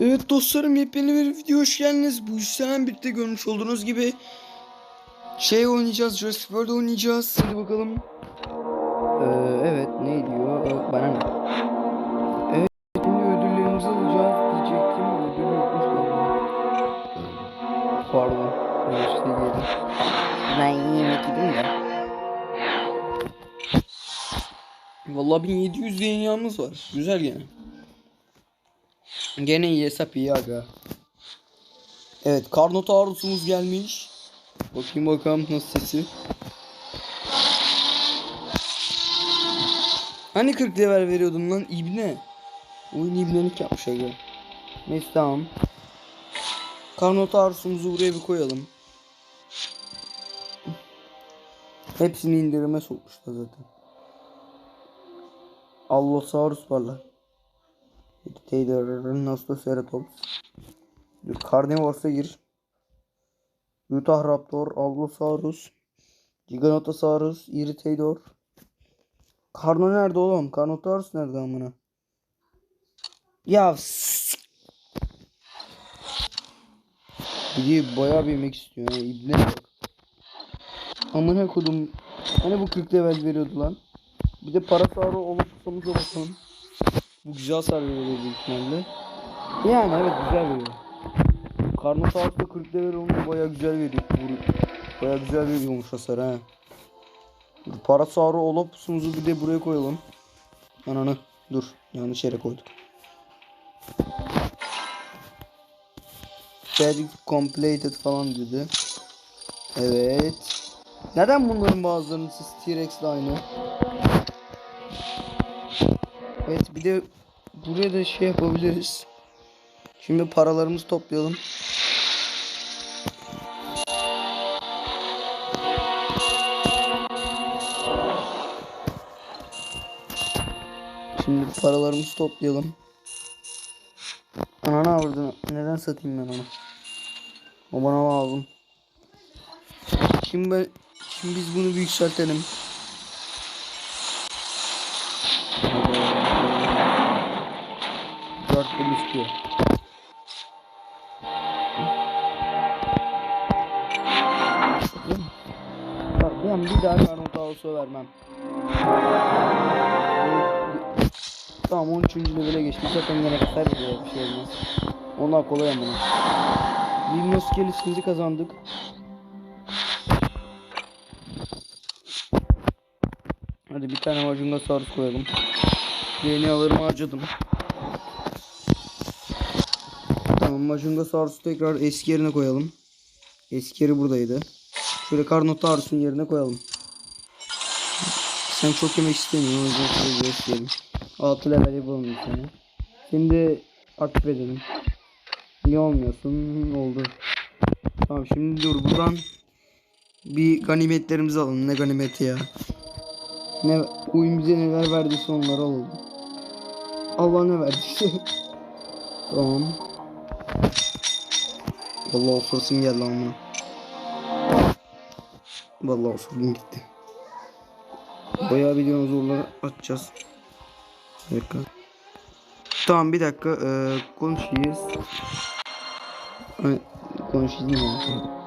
Evet dostlarım yepyeni bir video hoş geldiniz. Bu işten birlikte görmüş olduğunuz gibi şey oynayacağız, Jurassic World oynayacağız. Hadi bakalım. Ee, evet ne diyor? Ee, Bana ne? Evet şimdi ödüllerimizi alacağız diyecektim. Ödül yokmuş galiba. Pardon. Yanlış diyelim. Ben yemek yedim de. Vallahi 1700 dünyamız var. Güzel gene. Gene iyi hesap iyi aga. Evet Karnotaurus'umuz gelmiş. Bakayım bakalım nasıl sesi. Hani 40 level veriyordum lan ibne. Oyun ibnelik yapmış aga. Neyse tamam. Karnotaurus'umuzu buraya bir koyalım. Hepsini indirime sokmuşlar zaten. Allosaurus var lan. Dictator, Nostoceratops. Carnivores'a gir. Utah Raptor, Allosaurus, Giganotosaurus, Irritador. Karno nerede oğlum? Carnotaurus nerede amına? Ya s- Bir de bayağı bir yemek istiyor ha. İbne bak. Amına kodum. Hani bu 40 level veriyordu lan. Bir de Parasaurus olup tutsamıza bakalım. Bu güzel hasar veriyor büyük ihtimalle. Yani evet güzel veriyor. Karnosaurus'ta 40 level olunca baya güzel veriyor. Baya güzel veriyormuş hasar ha. Parasaurus Olopus'umuzu bir de buraya koyalım. Ananı dur yanlış yere koyduk. Very completed falan dedi. Evet. Neden bunların bazılarının siz T-Rex'le aynı? Evet bir de buraya da şey yapabiliriz. Şimdi paralarımızı toplayalım. Şimdi paralarımızı toplayalım. Ananı avradını. Neden satayım ben onu? O bana lazım. Şimdi ben şimdi biz bunu yükseltelim. İstiyor. Bak ben bir daha Karnotaurus'a vermem. Tamam 13. levele geçtik. Zaten kasar veriyor bir şey olmaz. Onlar kolay ama. Limnos gelişimizi kazandık. Hadi bir tane Majungasaurus koyalım. DNA'larımı harcadım. Tamam Majungasaurus'u tekrar eski yerine koyalım. Eski yeri buradaydı. Şöyle Carnotaurus'un yerine koyalım. Sen çok yemek istemiyorsun o yüzden şöyle gösterelim. 6 level yapalım bir tane. Şimdi aktif edelim. Niye olmuyorsun? Oldu. Tamam şimdi dur buradan bir ganimetlerimizi alalım. Ne ganimeti ya? Ne oyun bize neler verdiyse onları alalım. Allah ne verdiyse. tamam. Vallahi osurasım geldi ama. Vallahi osurdum gitti. Bayağı bir dinozorları atacağız. Bir dakika. Tamam bir dakika ee, konuşayız. Ay, konuşayım ya.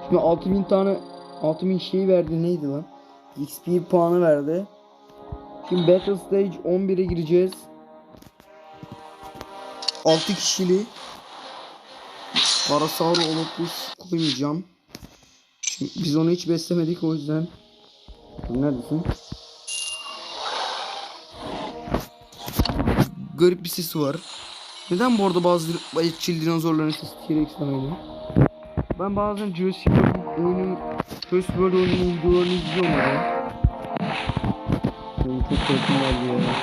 Şimdi 6000 tane 6000 şey verdi neydi lan? XP puanı verdi. Şimdi Battle Stage 11'e gireceğiz. 6 kişili Parasaur Olympus koymayacağım. Şimdi biz onu hiç beslemedik o yüzden. Neredesin? Garip bir sesi var. Neden bu arada bazı etçil dinozorların sesi T-Rex'ten? Ben bazen Jurassic World oyunun Jurassic World oyunun videolarını izliyorum ya. Benim çok korkum geldi ya.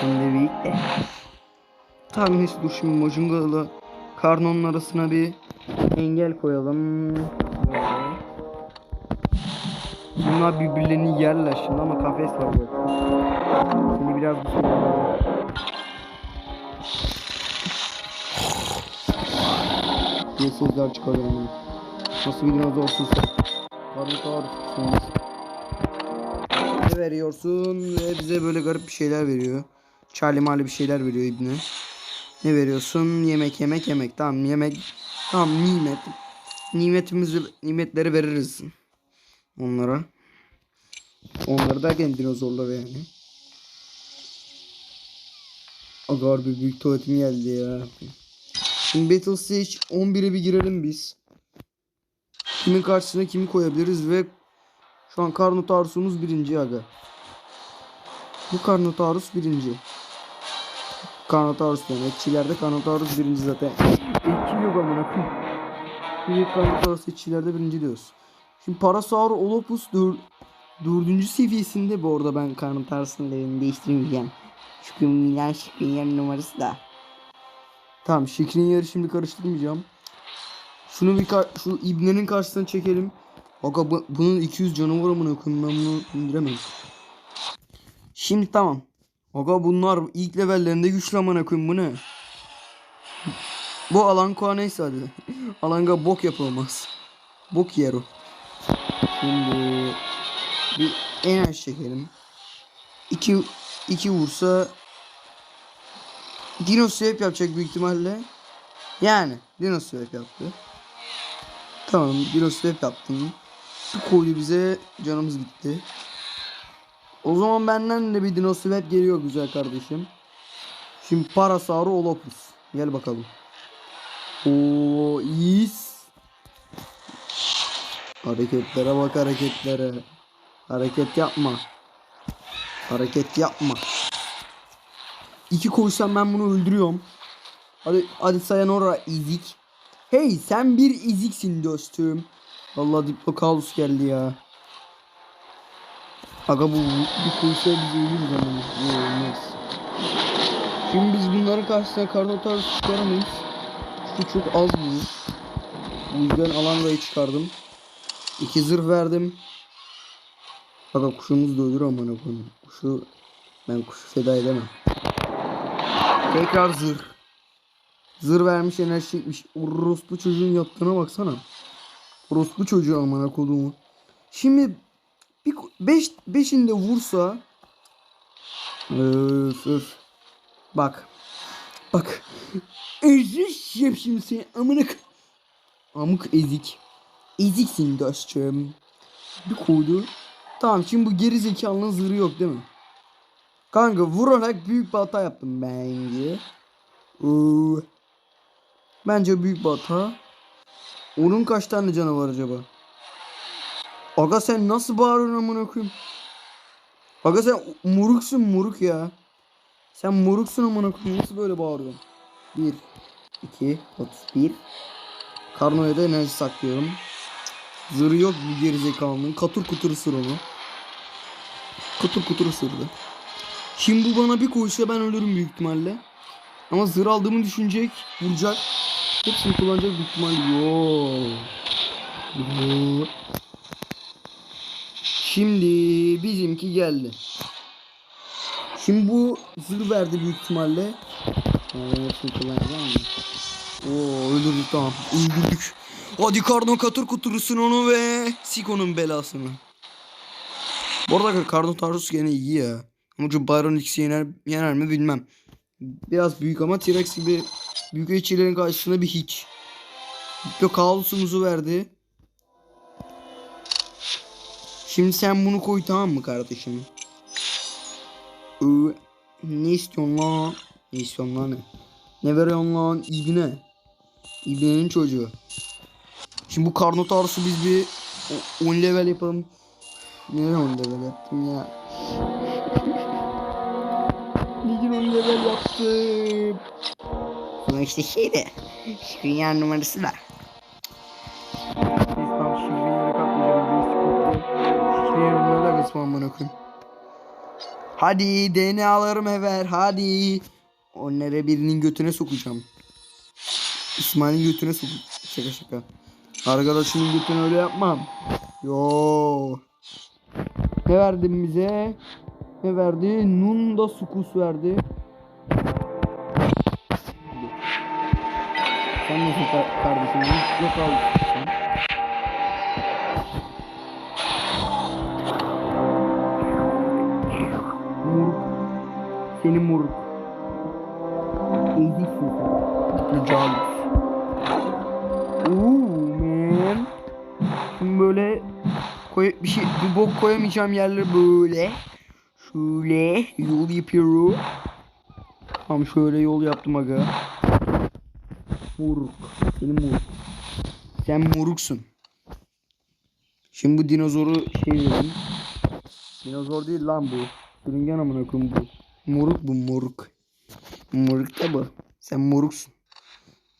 Şimdi bir... Tamam neyse dur şimdi Mojunga ile Karnon'un arasına bir engel koyalım. Bunlar birbirlerini yerler şimdi ama kafes var burada. Şimdi biraz bir şey çıkarıyorum. Nasıl bir dinozorsun sen? Karnotaurus'sun. Ne veriyorsun ve bize böyle garip bir şeyler veriyor. Charlie mali bir şeyler veriyor İbni. Ne veriyorsun? Yemek yemek yemek. Tamam yemek. Tamam nimet. Nimetimizi nimetleri veririz. Onlara. Onları derken dinozorlara yani. Aga harbi büyük tuvaletim geldi ya. Şimdi Battle Stage 11'e bir girelim biz. Kimin karşısına kimi koyabiliriz ve şu an Karnotaurus'umuz birinci aga. Bu Karnotaurus birinci. Karnotaurus demek. Çilerde Karnotaurus birinci zaten. İki yok amına koyayım. Bir Karnotaurus içilerde birinci diyoruz. Şimdi Parasaurolopus dör, dördüncü seviyesinde bu arada ben Karnotaurus'un levelini değiştirmeyeceğim. Çünkü Milan Şikrin yer numarası da. Tamam Şikrin yeri şimdi karıştırmayacağım. Şunu bir kar- şu ibnenin karşısına çekelim. Aga bu- bunun 200 canı var amına koyayım ben bunu indiremem. Şimdi tamam. Aga bunlar ilk levellerinde güçlü amına koyayım bu ne? Bu Alankoa neyse hadi. Alanga bok yapılmaz. Bok yer o. Şimdi bir enerji çekelim. İki, iki vursa Dino swap yapacak büyük ihtimalle. Yani Dino swap yaptı. Tamam Dino swap yaptım. Koydu bize canımız gitti. O zaman benden de bir Dino swap geliyor güzel kardeşim. Şimdi Parasauro Olopus. Gel bakalım. Oo iyiyiz. Hareketlere bak hareketlere. Hareket yapma. Hareket yapma. İki koysam ben bunu öldürüyorum. Hadi hadi Sayanora izik. Hey sen bir iziksin dostum. Vallahi Diplokalus geldi ya. Aga bu bir koysa bizi ölürüz ama. Yok olmaz. Şimdi biz bunların karşısına Karnotaurus çıkaramayız. Şu çok az bu. Bu yüzden Alanga'yı çıkardım. İki zırh verdim. Aga kuşumuz da ölür amına koyayım. Kuşu ben kuşu feda edemem. Tekrar zırh. Zırh vermiş enerji çekmiş. Orospu çocuğun yaptığına baksana. Orospu çocuğu amına koduğumu. Şimdi bir ko- beş, beşinde vursa Öf öf. Bak. Bak. Ezeceğim şimdi seni amına Amık ezik. Eziksin dostum. Bir koydu. Tamam şimdi bu geri zekalının zırhı yok değil mi? Kanka vurarak büyük bir hata yaptım bence. Oo. Bence büyük bir hata. Onun kaç tane canı var acaba? Aga sen nasıl bağırıyorsun amına koyayım? Aga sen muruksun muruk ya. Sen muruksun amına koyayım nasıl böyle bağırıyorsun? 1 2 31 Karnoya da enerji saklıyorum. Zırhı yok bu gerizekalının. Katur kutur ısır onu. Kutur kutur ısırdı. Şimdi bu bana bir koysa ben ölürüm büyük ihtimalle. Ama zırh aldığımı düşünecek, vuracak. Hepsini kullanacak büyük ihtimalle. Yo. Yo. Şimdi bizimki geldi. Şimdi bu zırh verdi büyük ihtimalle. Hepsini kullanacağım mı? Oo öldürdük tamam. Öldürdük. Hadi karno katır kuturusun onu ve Siko'nun belasını. Bu arada Karnotaurus gene iyi ya. Ama şu Byron X'i yener, yener mi bilmem. Biraz büyük ama T-Rex gibi büyük eçilerin karşısında bir hiç. Bir kaosumuzu verdi. Şimdi sen bunu koy tamam mı kardeşim? Ne istiyorsun lan? Ne istiyorsun lan ne? Ne veriyorsun lan? İbne. İbnenin çocuğu. Şimdi bu Karnotaurus'u biz bir o- 10 level yapalım. Ne 10 level yaptım ya? Ligin 10 level yaptım. Ama işte şey de dünya numarası da. Kısmı amına koyayım. Hadi DNA'larımı ver hadi. Onları birinin götüne sokacağım. İsmail'in götüne sok. Şaka şaka. Arkadaşımın götüne öyle yapmam. Yo. Ne verdin bize? Ne verdi? Nunda sukus verdi. Sen nasıl ka- kardeşim? Yok al. Sen. Muruk. Eziksin Regalis. Ooh man. Şimdi böyle koy bir şey bir bok koyamayacağım yerler böyle. Şöyle yol yapıyorum. Tam şöyle yol yaptım aga. Moruk. Senin moruk. Sen moruksun. Şimdi bu dinozoru şey verelim. Dinozor değil lan bu. Sürüngen amına koyayım bu. Moruk bu moruk. Moruk da bu. Sen moruksun.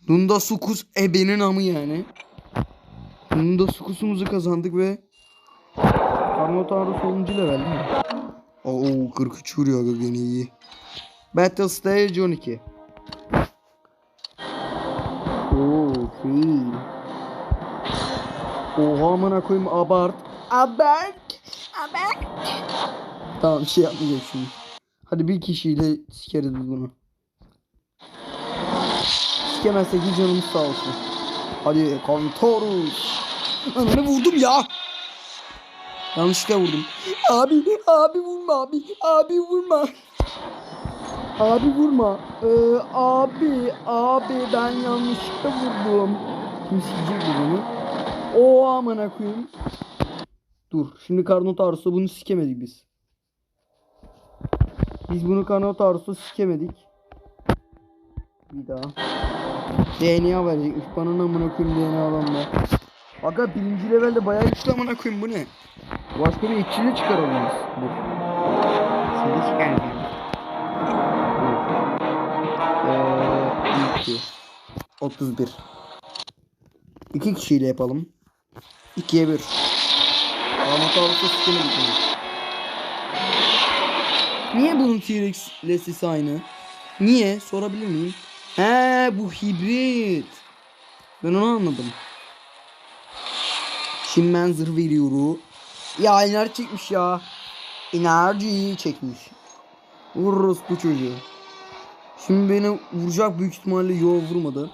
Dunda sukus ebenin amı yani. Dunda sukusumuzu kazandık ve Karnotaurus 10. level değil mi? Oo 43 vuruyor gene iyi. Battle Stage 12. Oo free. Oha amına koyayım abart. Abart. Haber. Tamam şey yapmayacak şimdi. Hadi bir kişiyle sikeriz bunu. Sikemezsek hiç canımız sağ olsun. Hadi Kantorus. Ananı vurdum ya. Yanlışlıkla vurdum. Abi, abi vurma abi. Abi vurma. Abi vurma. Ee, abi, abi ben yanlışlıkla vurdum. Kim sikecek bu beni? O amına koyayım. Dur. Şimdi Karnotaurus'ta bunu sikemedik biz. Biz bunu Karnotaurus'ta sikemedik. Bir daha. DNA verecekmiş. Bana ne amına koyayım DNA'dan da. Aga birinci levelde bayağı güçlü amına koyayım bu ne? Başka bir etçili çıkaralım biz. Dur. Seni çıkarmayalım. Eee 2 31 İki kişiyle yapalım. 2'ye 1. Karnotaurus'ta sikemedik bunu. Niye bunun T-Rex lessisi aynı? Niye? Sorabilir miyim? He bu hibrit. Ben onu anladım. Şimdi ben zırh veriyorum. Ya enerji çekmiş ya. Enerji çekmiş. Vururuz bu çocuğu. Şimdi beni vuracak büyük ihtimalle yo vurmadı.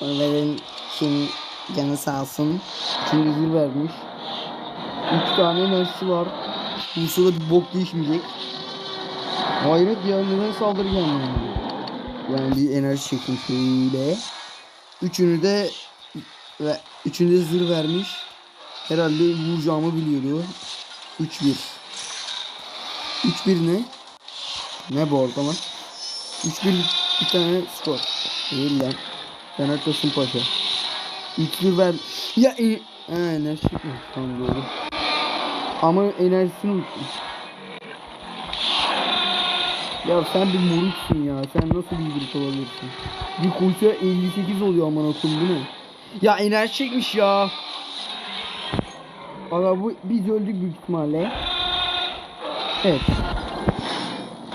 Onların şimdi canı sağ olsun. Şimdi zırh vermiş. 3 tane enerjisi var. Vursa da bir bok değişmeyecek. Hayret ya neden saldırı gelmiyor? Yani bir enerji çektim şöyle. Üçünü de ve üçünü de zırh vermiş. Herhalde vuracağımı biliyordu. 3-1. 3-1 ne? Ne bu arada lan? 3-1 bir tane skor. Değil lan. Haklısın paşa. 3-1 ver. Ya e enerji çekmiş. Tamam doğru. Ama enerjisini unuttum. Ya sen bir moruksun ya. Sen nasıl bir grup olabilirsin? Bir koşuya 58 oluyor aman okul bu ne? Ya enerji çekmiş ya. Aga bu biz öldük büyük ihtimalle. Evet.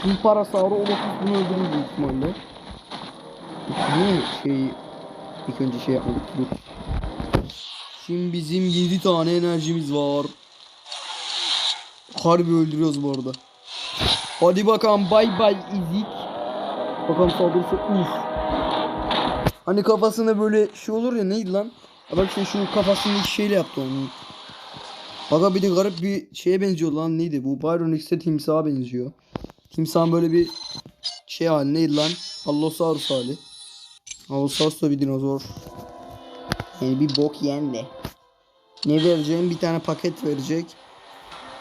Bu parasaurı Olafus bunu öldürür büyük ihtimalle. Niye şey ilk önce şey yapmadık dur. Şimdi bizim 7 tane enerjimiz var. Harbi öldürüyoruz bu arada. Hadi bakalım bay bay izik. Bakalım saldırısı uf. Hani kafasında böyle şey olur ya neydi lan? Ha bak işte şu kafasındaki şeyle yaptı onu. Bak bir de garip bir şeye benziyor lan neydi? Bu Byron X'e timsaha benziyor. Timsahın böyle bir şey hali neydi lan? Allosaurus hali. Allosaurus da bir dinozor. Yani bir bok yiyen de. Ne vereceğim? Bir tane paket verecek.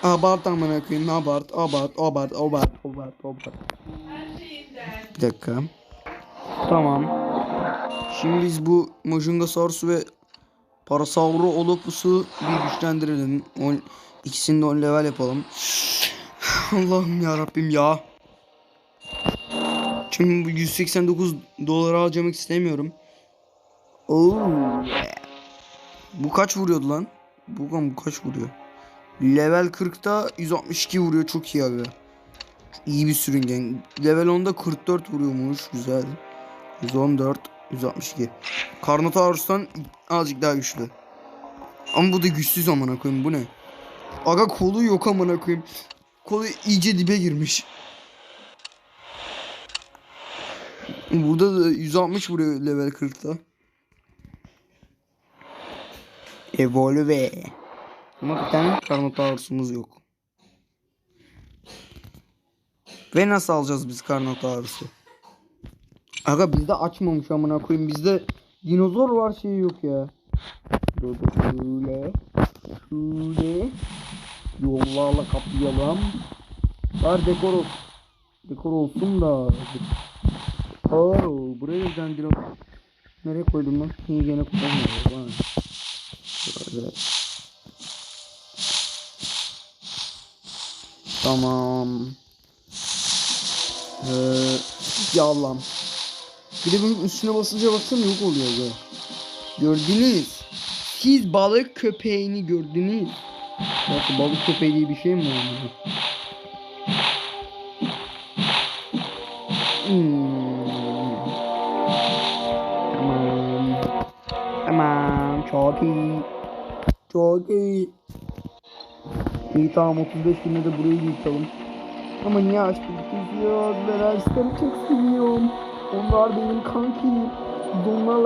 Abart amına koyayım. Abart, abart, abart, abart, abart, abart. Bir dakika. Tamam. Şimdi biz bu Mojungasaurus ve Parasaurolophus'u bir güçlendirelim. On, ikisini de 10 level yapalım. Allah'ım ya Rabbim ya. Şimdi bu 189 dolara harcamak istemiyorum. Oo. Bu kaç vuruyordu lan? Bu bu kaç vuruyor? Level 40'ta 162 vuruyor çok iyi abi. İyi bir sürüngen. Level 10'da 44 vuruyormuş güzel. 114 162. Carnotaurus'tan azıcık daha güçlü. Ama bu da güçsüz amına koyayım bu ne? Aga kolu yok amına koyayım. Kolu iyice dibe girmiş. Burada da 160 vuruyor level 40'ta. Evolve. Ama bir tane Carnotaurus'umuz yok. Ve nasıl alacağız biz Carnotaurus'u? Aga bizde açmamış amına koyayım. Bizde dinozor var şey yok ya. Dur dur şöyle. Şöyle. Yollarla kaplayalım. Var dekor olsun. Dekor olsun da. Oo, buraya neden dinozor? Nereye koydum lan? İyi gene koyamıyorum. Şöyle. Tamam. Ee, ya Allah'ım. Bir de bunun üstüne basınca baksana yok oluyor böyle. Gördünüz. Siz balık köpeğini gördünüz. Nasıl balık köpeği diye bir şey mi var? Hmm. Tamam. Tamam. Çok iyi. Çok iyi. İyi tamam 35 günde de burayı yıkalım. Ama niye açtık ya? Ben Arslan'ı çok seviyorum. Onlar benim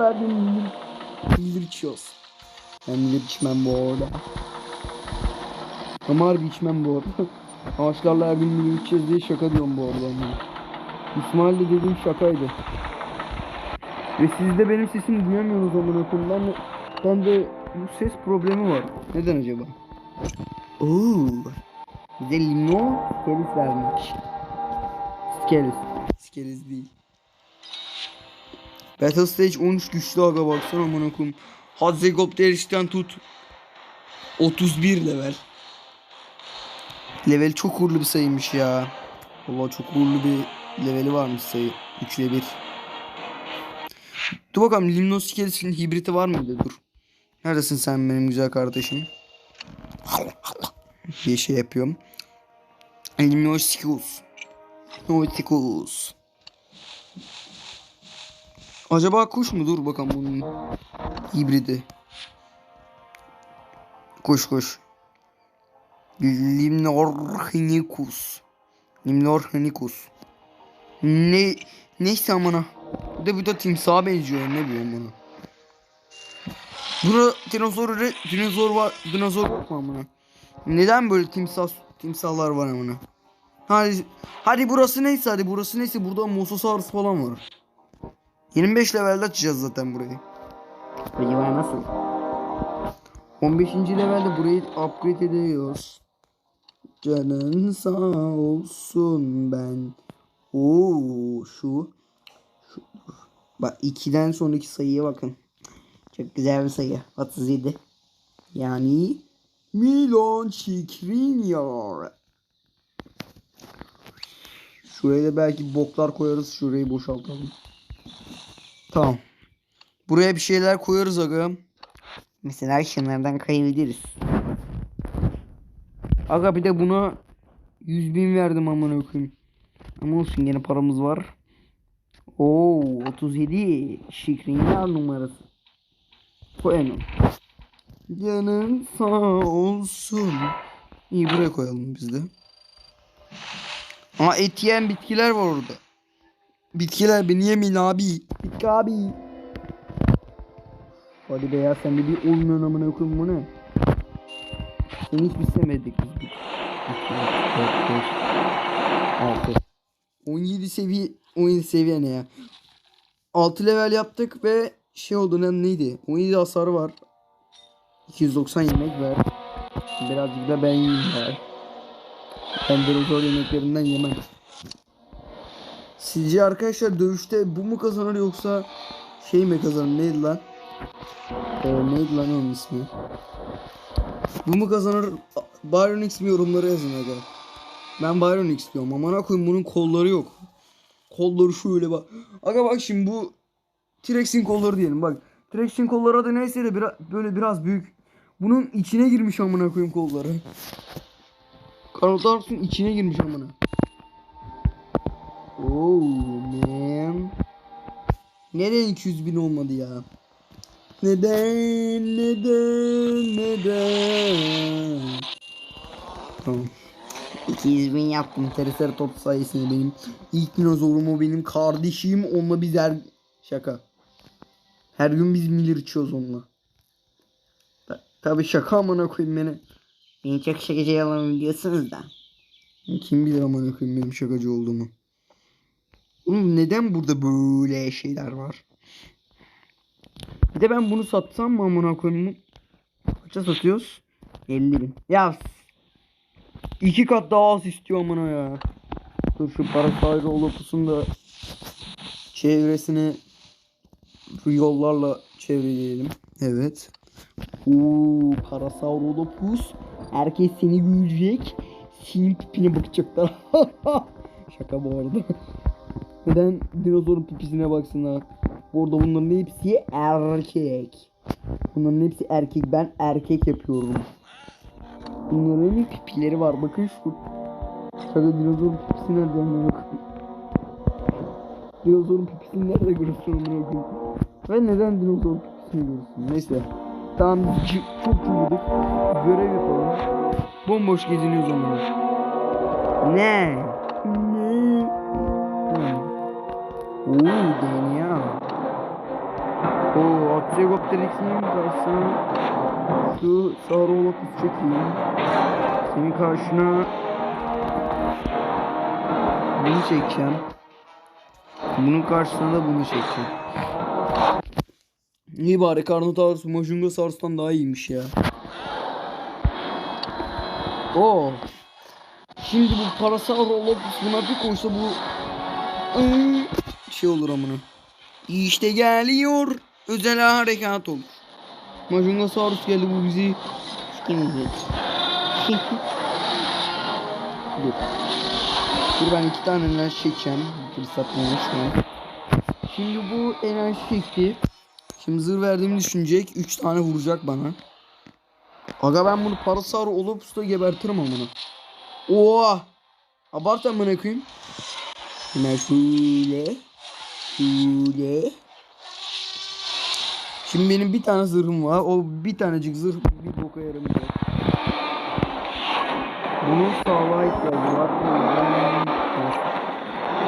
her gün milir, milir içiyoruz. Ben milir içmem bu arada. Ama harbi içmem bu arada. Ağaçlarla her gün milir içeceğiz diye şaka diyorum bu arada. İsmail de dediğim şakaydı. Ve siz de benim sesimi duyamıyorsunuz amına koyayım. Ben ben de bu ses problemi var. Neden acaba? Oo. Bize limon skelis vermiş. Skelis. Skelis değil. Battle Stage 13 güçlü aga baksana amına koyayım. Hazegopter işten tut. 31 level. Level çok uğurlu bir sayıymış ya. Vallahi çok uğurlu bir leveli varmış sayı. 3 ile 1. Dur bakalım Limnos Skelis'in hibriti var mıydı? Dur. Neredesin sen benim güzel kardeşim? Bir şey yapıyorum. Limnosicus. Nauticus. Acaba kuş mu? Dur bakalım bunun hibridi. Kuş kuş. Limnorhinikus. Limnorhinikus. Ne neyse amına. Bu da bu da timsaha benziyor ne bileyim bunu. Burada dinozor dinozor var dinozor yok mu amına? Neden böyle timsah timsahlar var amına? Hadi hadi burası neyse hadi burası neyse burada Mosasaurus falan var. 25 levelde açacağız zaten burayı. Acaba nasıl? 15. levelde burayı upgrade ediyoruz. Canın sağ olsun ben. Oo şu. şu. Bak 2'den sonraki sayıya bakın. Çok güzel bir sayı. 37. Yani Milan Skriniar. Şuraya da belki boklar koyarız. Şurayı boşaltalım. Tamam. Buraya bir şeyler koyarız aga. Mesela şunlardan kayabiliriz. Aga bir de buna 100 bin verdim amına koyayım. Ama olsun gene paramız var. Oo 37 Şikrinyar numarası. Koyalım. Canın sağ olsun. İyi buraya koyalım biz de. Ama et yiyen bitkiler var orada. Bitkiler beni yemeyin abi. Bitki abi. Hadi be ya sen de bir olmuyorsun amına koyayım bu ne? Seni hiç bisemedik biz. 2, 4, 5, 6. 17 seviye 17 seviye ne ya? 6 level yaptık ve şey oldu ne neydi? 17 hasarı var. 290 yemek ver. Birazcık da ben yiyeyim ver. Ben dinozor yemeklerinden yemem. Sizce arkadaşlar dövüşte bu mu kazanır yoksa şey mi kazanır neydi lan? Ee, neydi lan onun ismi? Bu mu kazanır? Byron X mi yorumlara yazın aga. Ben Byron X diyorum. Amına koyayım bunun kolları yok. Kolları şöyle bak. Aga bak şimdi bu T-Rex'in kolları diyelim bak. T-Rex'in kolları da neyse de biraz, böyle biraz büyük. Bunun içine girmiş amına koyayım kolları. Carnotaurus'un içine girmiş amına. Oh man. Neden 200 bin olmadı ya? Neden? Neden? Neden? Tamam. 200 bin yaptım. Triceratops sayesinde benim ilk dinozorum o benim kardeşim. Onunla biz her... Şaka. Her gün biz milir içiyoruz onunla. Ta- Tabii şaka amına koyayım beni. Beni çok şakacı yalan biliyorsunuz da. Kim bilir amına koyayım benim şakacı olduğumu. Oğlum neden burada böyle şeyler var? Bir de ben bunu satsam mı amına koyayım? Kaça satıyoruz? 50 bin. Ya iki kat daha az istiyor amına ya. Dur şu parasayro olopus'un da çevresini bu yollarla çevreleyelim. Evet. Oo, Parasaurolopus. Herkes seni görecek. Senin pipine bakacaklar. Şaka bu arada. Neden dinozorun pipisine baksınlar? Bu arada bunların hepsi erkek. Bunların hepsi erkek. Ben erkek yapıyorum. Bunların pipileri var. Bakın şu. Şaka dinozorun pipisi nerede koyayım? Dinozorun pipisini nerede görürsün koyayım? Ve neden dinozorun pipisini görürsün? Neyse. Tamam çok cıvıdık. Görev yapalım. Bomboş geziniyoruz amına. Ne? Ne? Hmm. Oo DNA. Oo Atrigopterix'in karşısına şu Saurolophus çekeyim. Senin karşına bunu çekeceğim. Bunun karşısına da bunu çekeceğim. İyi bari Carnotaurus Majungasaurus'tan daha iyiymiş ya. Oo. Şimdi bu Parasaurolophus buna bir koysa bu şey olur amına. İşte geliyor. Özel harekat olur. Majungasaurus geldi bu bizi. Kim yiyecek? Dur. Dur ben iki tane enerji çekeceğim. Fırsat bulmuşken. Şimdi bu enerji çekti. Şimdi zırh verdiğimi düşünecek. Üç tane vuracak bana. Aga ben bunu Parasaur olup usta gebertirim amına. Oha. Abart amına koyayım. Hemen şöyle. Şöyle. Şimdi benim bir tane zırhım var. O bir tanecik zırh bir boka yaramayacak. Bunun sağlığa ihtiyacı var.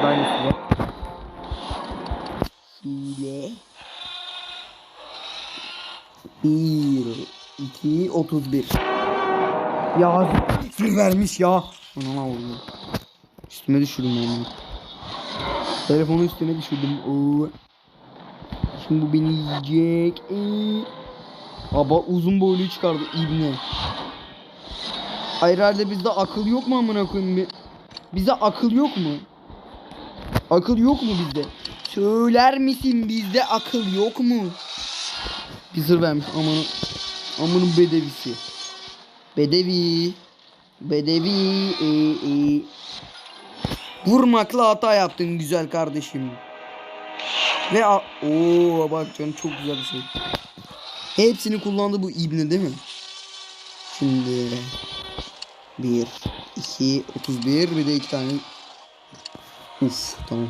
Aynısı var. Şöyle. Bir, iki, otuz bir. Ya zırh vermiş ya. Anam oldu. Üstüme düşürdüm ben. Telefonu üstüne düşürdüm. Oo. Şimdi bu beni yiyecek. Ee. Aba uzun boyluyu çıkardı ibne. Hayır herhalde bizde akıl yok mu amına koyayım? Bir- Bize akıl yok mu? Akıl yok mu bizde? Söyler misin bizde akıl yok mu? Bir sır vermiş amanın amanın bedevisi. Bedevi. Bedevi. E, e. Vurmakla hata yaptın güzel kardeşim. Ve a- Oo bak canım çok güzel bir şey. Hepsini kullandı bu ibne değil mi? Şimdi 1 2 31 bir de iki tane Uf tamam.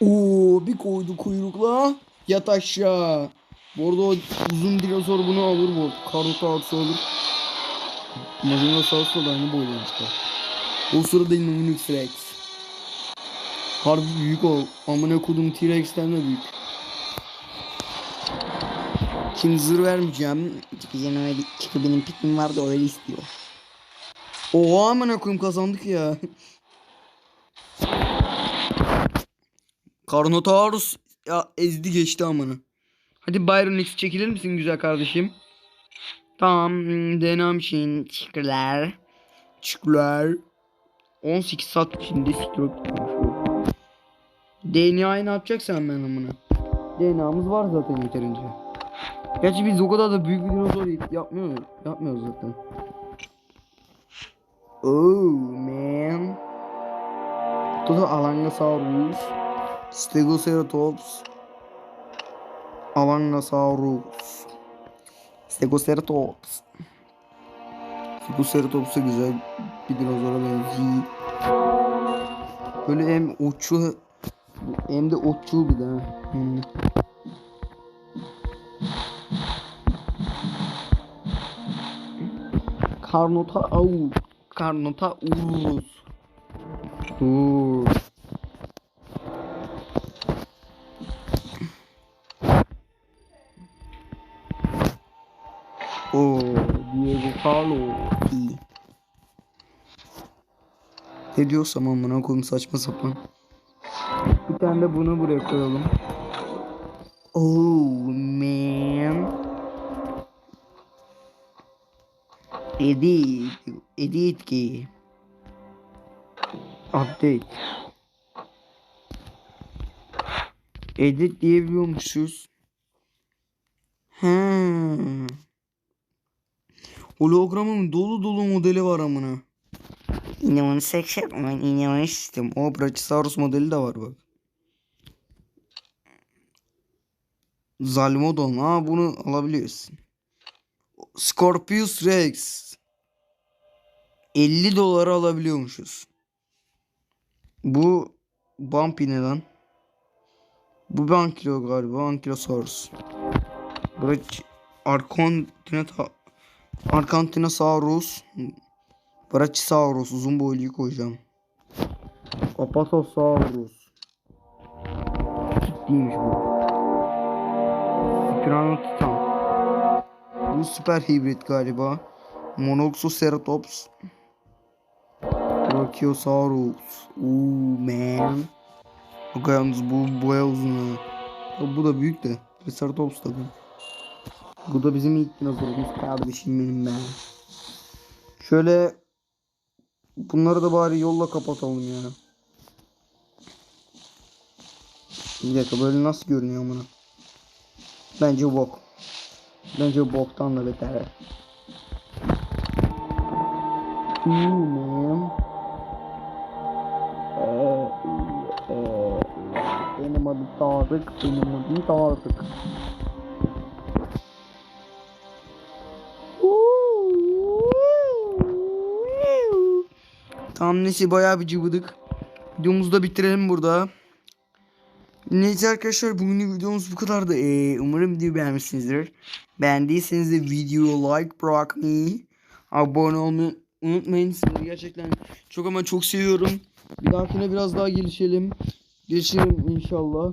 Oo bir koydu kuyrukla yat aşağı. Bu arada o uzun dinozor bunu alır bu. Karnotaurus alır. Majungasaurus'la da aynı boydaymışlar. O sırada Innominus Rex. Harbi büyük o. Amına kodum T-Rex'ten de büyük. Şimdi zırh vermeyeceğim. Çıkacağım öyle çünkü benim piknim vardı öyle istiyor. Oha amına koyayım kazandık ya. Carnotaurus ya ezdi geçti amına. Hadi Byron X çekilir misin güzel kardeşim? Tamam denam için Teşekkürler. çıklar. 18 saat içinde siktir DNA'yı ne yapacaksan ben amına. DNA'mız var zaten yeterince. Gerçi biz o kadar da büyük bir dinozor yapmıyoruz. Yapmıyoruz zaten. Oh man. Bu da Alangasaurus. Stegoceratops. Alangasaurus. Stegoceratops. Stegoceratops da güzel bir dinozora benziyor. Böyle hem uçu hem de otçul bir de. Hmm. Karnota au. Karnota urus. Uuu. Oo, Diego Carlos. İyi. Ne diyorsam amına koyayım saçma sapan. Bir tane de bunu buraya koyalım. Oh man. Edit. Edit ki. Update. Edit diyebiliyormuşuz. He. Hologramın dolu dolu modeli var amına. Seçer ama yine onu sistem. O Brachiosaurus modeli de var bak. Zalmodon. Ha bunu alabiliyorsun. Scorpius Rex. 50 dolara alabiliyormuşuz. Bu Bumpy ne lan? Bu Ankilo galiba. Ankylosaurus. Brach Arkontinata Arkantinosaurus Brachiosaurus uzun boyluyu koyacağım. Apatosaurus. Ciddiymiş bu. Tyrannotitan. Bu süper hibrit galiba. Monoxoceratops. Brachiosaurus. Ooh man. Bak yalnız bu boya uzun Bu da büyük de. Triceratops tabi. Bu da bizim ilk dinozorumuz kardeşim benim ben. Şöyle bunları da bari yolla kapatalım ya. Bir dakika böyle nasıl görünüyor amına? Bence bok. Bence boktan da beter. Ee, ee, benim adım Tarık. Benim adım Tarık. Tamam neyse bayağı bir cıvıdık. Videomuzu da bitirelim burada. Neyse arkadaşlar bugün videomuz bu kadardı. Ee, umarım videoyu beğenmişsinizdir. Beğendiyseniz de videoya like bırakmayı, abone olmayı unutmayın. Sizi gerçekten çok ama çok seviyorum. Bir dahakine biraz daha gelişelim. Gelişelim inşallah.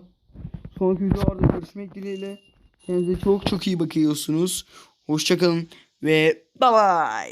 Sonraki videolarda görüşmek dileğiyle. Kendinize çok çok iyi bakıyorsunuz. Hoşçakalın ve bye bye.